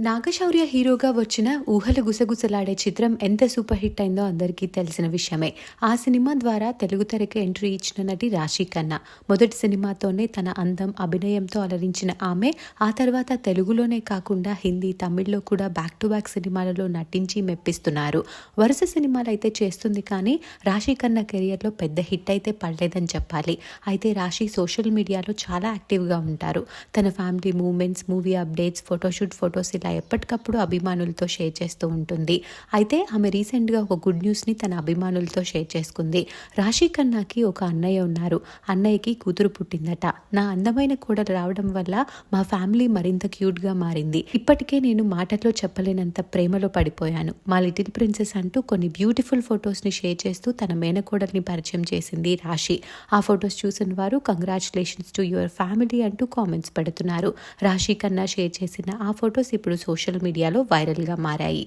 నాగశౌర్య హీరోగా వచ్చిన ఊహలు గుసగుసలాడే చిత్రం ఎంత సూపర్ హిట్ అయిందో అందరికీ తెలిసిన విషయమే. ఆ సినిమా ద్వారా తెలుగు తెరకు ఎంట్రీ ఇచ్చిన నటి రాశి ఖన్నా మొదటి సినిమాతోనే తన అందం అభినయంతో అలరించిన ఆమె ఆ తర్వాత తెలుగులోనే కాకుండా హిందీ తమిళ్ళో కూడా బ్యాక్ టు బ్యాక్ సినిమాలలో నటించి మెప్పిస్తున్నారు. వరుస సినిమాలు అయితే చేస్తుంది కానీ రాశి ఖన్నా కెరియర్లో పెద్ద హిట్ అయితే పడలేదని చెప్పాలి. అయితే రాశి సోషల్ మీడియాలో చాలా యాక్టివ్గా ఉంటారు. తన family moments movie updates photoshoot photos ఇలా ఎప్పటికప్పుడు అభిమానులతో షేర్ చేస్తూ ఉంటుంది. అయితే ఆమె రీసెంట్గా ఒక గుడ్ న్యూస్ని తన అభిమానులతో షేర్ చేసుకుంది. రాశి ఖన్నాకి ఒక అన్నయ్య ఉన్నారు. అన్నయ్యకి కూతురు పుట్టిందట. నా అందమైన కోడలు రావడం వల్ల మా ఫ్యామిలీ మరింత క్యూట్గా మారింది. ఇప్పటికే నేను మాటల్లో చెప్పలేనంత ప్రేమలో పడిపోయాను. మా లిటిల్ ప్రిన్సెస్ అంటూ కొన్ని బ్యూటిఫుల్ ఫొటోస్ని షేర్ చేస్తూ తన మేనకోడల్ని పరిచయం చేసింది రాశి. ఆ ఫొటోస్ చూసిన వారు కంగ్రాచులేషన్స్ టు యువర్ ఫ్యామిలీ అంటూ కామెంట్స్ పెడుతున్నారు. రాశి కన్నా షేర్ చేసిన ఆ ఫొటోస్ ఇప్పుడు సోషల్ మీడియాలో వైరల్గా మారాయి.